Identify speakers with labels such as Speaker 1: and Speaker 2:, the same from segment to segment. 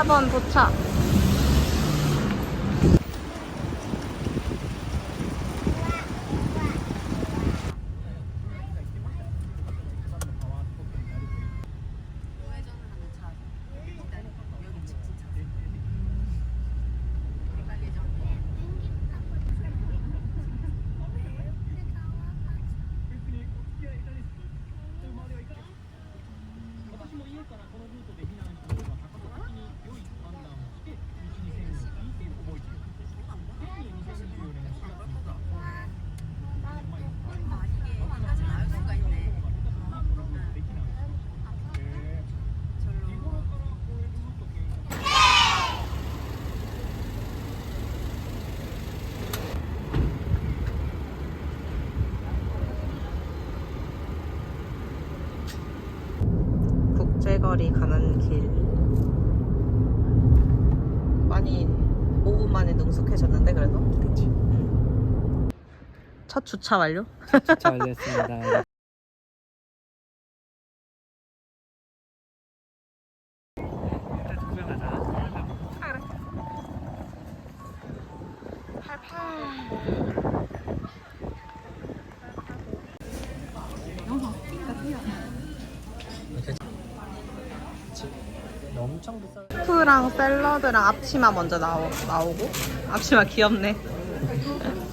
Speaker 1: 4번 도착. 국제거리 가는 길. 많이 5분 만에 능숙해졌는데 그래도?
Speaker 2: 그치
Speaker 1: 첫 주차 완료?
Speaker 2: 잘 됐습니다 엄청 비싸
Speaker 1: 스프랑 샐러드랑 앞치마 먼저 나오, 나오고. 앞치마 귀엽네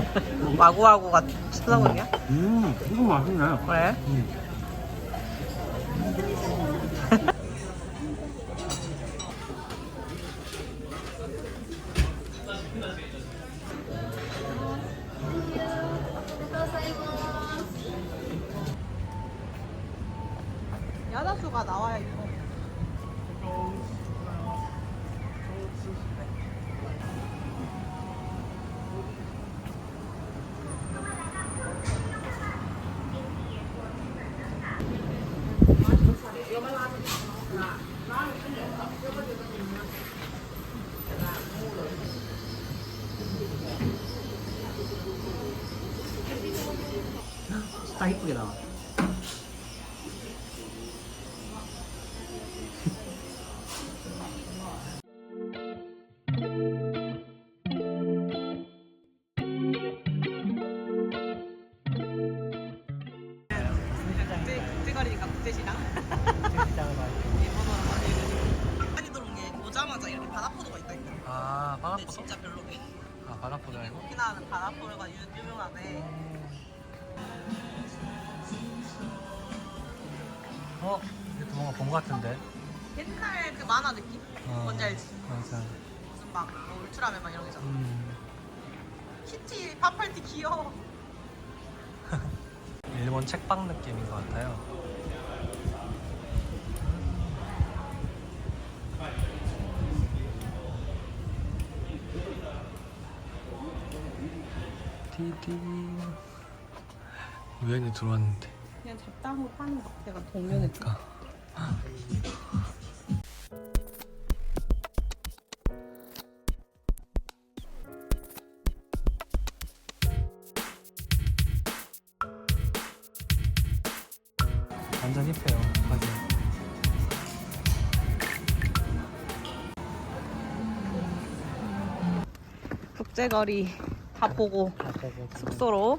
Speaker 1: 마구마구가 쳐다보냐?
Speaker 2: 음 이거 맛있네
Speaker 1: 왜? 야자수가 나와야 이거.
Speaker 2: 딱 이쁘게 나와
Speaker 1: 국제, 국제거리니까 국제시장.
Speaker 2: 시장을 많이
Speaker 1: 많이 들어온 게 오자마자 이렇게 바다포도가 있다 했거든.
Speaker 2: 아?
Speaker 1: 진짜 별로게.
Speaker 2: 아?
Speaker 1: 오키나와는 바다포도가 유, 유명하네.
Speaker 2: 어? 이것도 뭔가 본 것 같은데?
Speaker 1: 옛날 그 만화 느낌?
Speaker 2: 어.
Speaker 1: 뭔지 알지?
Speaker 2: 맞아
Speaker 1: 무슨 막뭐 울트라맨 막 이런 거 있잖아.
Speaker 2: 음,
Speaker 1: 키티, 파팔티 귀여워.
Speaker 2: 일본 책방 느낌인 것 같아요 디디 우연히 들어왔는데.
Speaker 1: 그냥 잡담으로 파는 것 같아. 약간 동료 느낌.
Speaker 2: 그러니까. 완전 힙해요. 맞아요.
Speaker 1: 국제거리 다 보고. 숙소로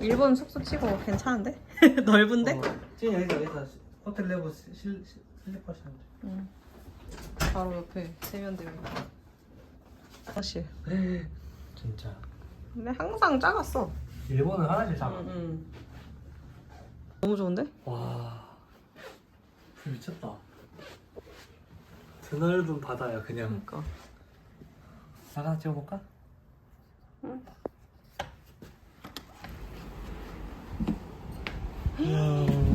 Speaker 1: 일본 숙소 치고 괜찮은데? 넓은데?
Speaker 2: 어, 찐이 여기서 여기서 호텔 내부 실, 실, 슬리퍼 시
Speaker 1: 응. 바로 옆에 세면대. 사실.
Speaker 2: 진짜
Speaker 1: 근데 항상 작았어.
Speaker 2: 일본은 화장실 작아
Speaker 1: 응, 응. 너무 좋은데?
Speaker 2: 와 미쳤다 드넓은 바다야 그냥
Speaker 1: 그러니까.
Speaker 2: 나가서 찍어볼까?
Speaker 1: 응.
Speaker 2: 넓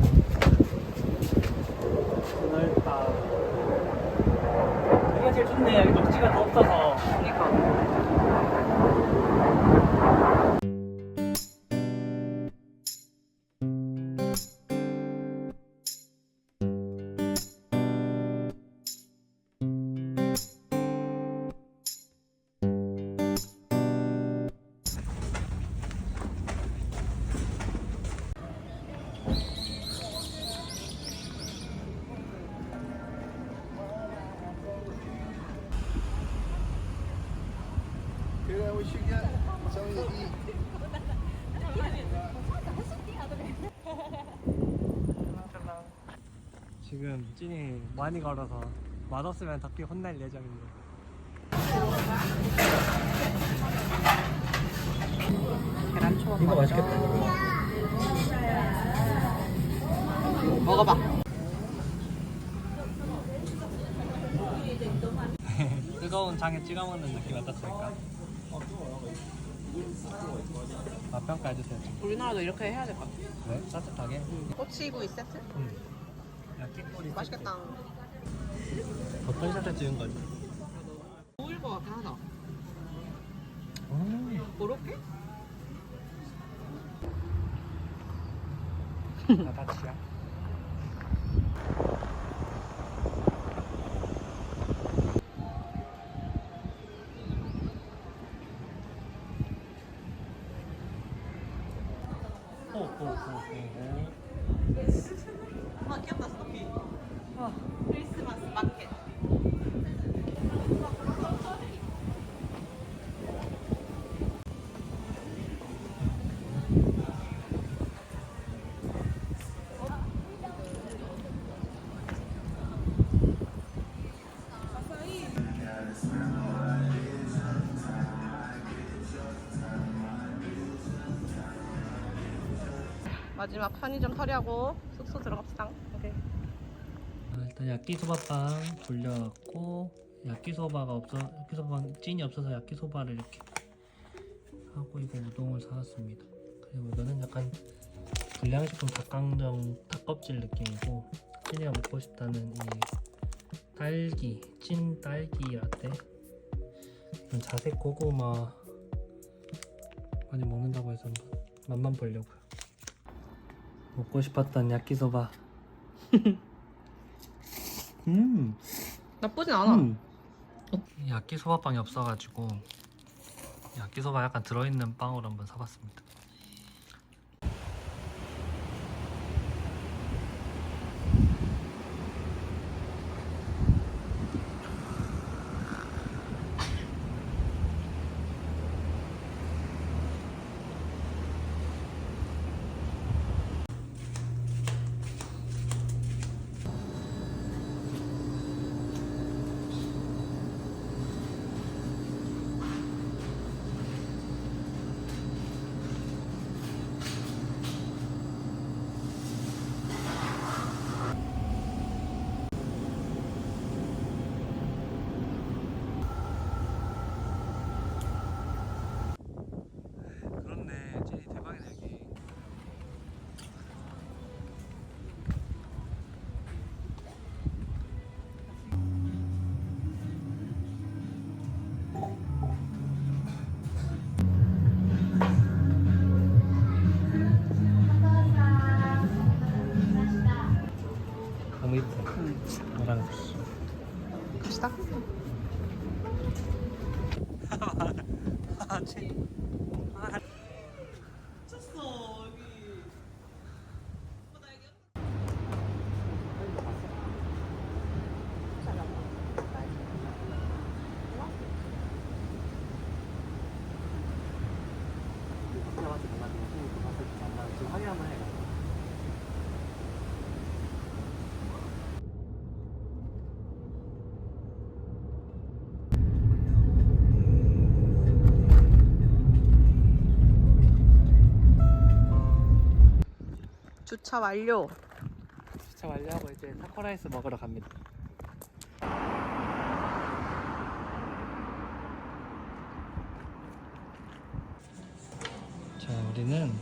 Speaker 2: 지금 찐이 많이 걸어서 맛없으면 덕기 혼날
Speaker 1: 초밥.
Speaker 2: 이거. 맛있겠다
Speaker 1: 먹어봐.
Speaker 2: 뜨거운 장에 찍어 먹는 느낌 어떻습니까? 맛 평가 해주세요 좀.
Speaker 1: 우리나라도 이렇게 해야 될 것 같아.
Speaker 2: 네? 따뜻하게?
Speaker 1: 꼬치구이 세트?
Speaker 2: 응
Speaker 1: 맛있겠다.
Speaker 2: 어떤 샷에 찍은 거지?
Speaker 1: 보일 것 같긴 하다.
Speaker 2: 음.
Speaker 1: 그렇게?
Speaker 2: 나다치야 호호호호
Speaker 1: 크리스마스 마켓. 마지막 편의점 털이하고 숙소 들어갑시다. 오케이.
Speaker 2: 아, 일단 야끼소바빵 돌려갖고 야끼소바가 없어 야끼소바 찐이 없어서 야끼소바를 이렇게 하고 이거 우동을 사왔습니다. 그리고 이거는 약간 불량식품 닭강정 닭껍질 느낌이고 찐이가 먹고 싶다는 이 딸기 찐 딸기 라떼 자색 고구마 많이 먹는다고 해서 한번 맛만 보려고요. 먹고 싶었던 야끼소바. 음.
Speaker 1: 나쁘진 않아.
Speaker 2: 음. 야끼소바빵이 없어가지고 야끼소바 약간 들어있는 빵으로 한번 사봤습니다. 너무 이 뻐. 노란색.
Speaker 1: 갑시다.
Speaker 2: 아, 찐.
Speaker 1: 미쳤어 여기. 주차 완료.
Speaker 2: 주차 완료하고 이제 타코라이스 먹으러 갑니다. 자, 우리는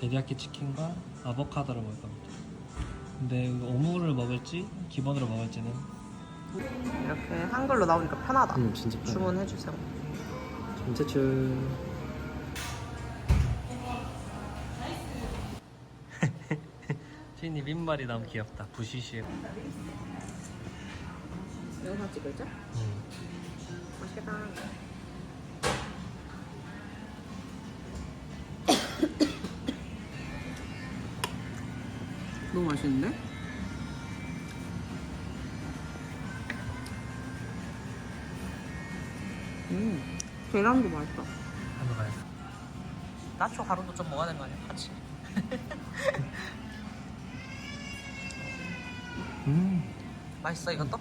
Speaker 2: 데리야끼 치킨과 아보카도를 먹을 겁니다. 근데 이거 오물을 먹을지 기본으로 먹을지는
Speaker 1: 이렇게 한글로 나오니까 편하다.
Speaker 2: 음 진짜 편해.
Speaker 1: 주문해 주세요.
Speaker 2: 전체출 찐이 민말이 너무 귀엽다. 부시시.
Speaker 1: 영상 찍을자?
Speaker 2: 음.
Speaker 1: 맛있겠다. 너무 맛있는데? 음, 계란도 맛있다.
Speaker 2: 한번 가요.
Speaker 1: 나초 가루도 좀 먹어야 되는 거 아니야? 같이.
Speaker 2: 음.
Speaker 1: 맛있어 이것도?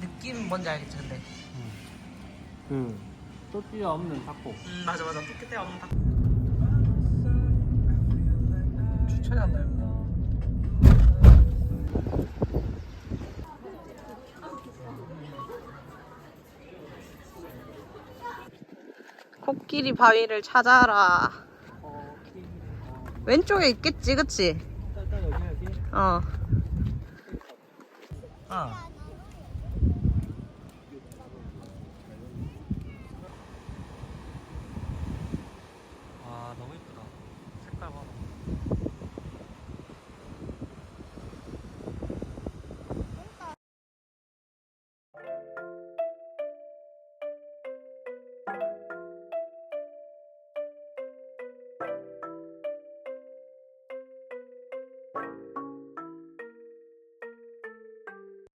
Speaker 1: 느낌 뭔지 알겠지 근데?
Speaker 2: 그 또띠아 없는 타코.
Speaker 1: 음 맞아 맞아 또 끝에 없는 닭 추천이 안 나요 코끼리 바위를 찾아라 왼쪽에 있겠지 그치? 어.
Speaker 2: 아